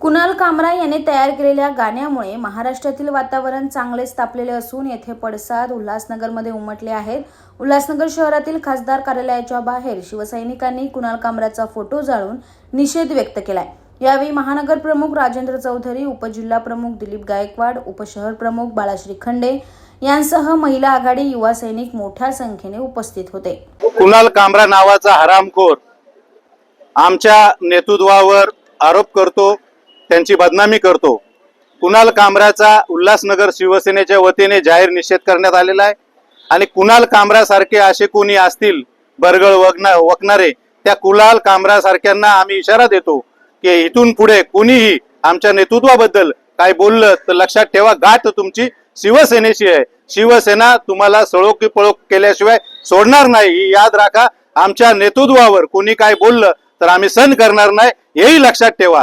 कुणाल कामरा याने तयार केलेल्या गाण्यामुळे महाराष्ट्रातील वातावरण चांगलेच तापलेले असून येथे पडसाद उल्हासनगरमध्ये उमटले आहेत. उल्हासनगर शहरातील खासदार कार्यालयाच्या बाहेर शिवसैनिकांनी कुणाल कामराचा फोटो जाळून निषेध व्यक्त केलाय. यावेळी महानगर प्रमुख राजेंद्र चौधरी उपजिल्हा प्रमुख दिलीप गायकवाड उपशहर प्रमुख बाळाश्री खंडे यांसह महिला आघाडी युवा सैनिक मोठ्या संख्येने उपस्थित होते. कुणाल कामरा नावाचा हरामखोर आमच्या नेतृत्वावर आरोप करतो. त्यांची बदनामी करतो. कुणाल कामराचा उल्हासनगर शिवसेनेच्या वतीने जाहीर निषेध करण्यात आलेला आहे. आणि कुणाल कामरासारखे असे कोणी असतील बरगळ वगना वकणारे त्या कुणाल कामरासारख्यांना आम्ही इशारा देतो की इथून पुढे कुणीही आमच्या नेतृत्वाबद्दल काय बोललं तर लक्षात ठेवा गाठ तुमची शिवसेनेशी आहे. शिवसेना तुम्हाला सळोकी पळोक केल्याशिवाय सोडणार नाही. ही याद राखा आमच्या नेतृत्वावर कोणी काय बोललं तर आम्ही सहन करणार नाही. हेही लक्षात ठेवा.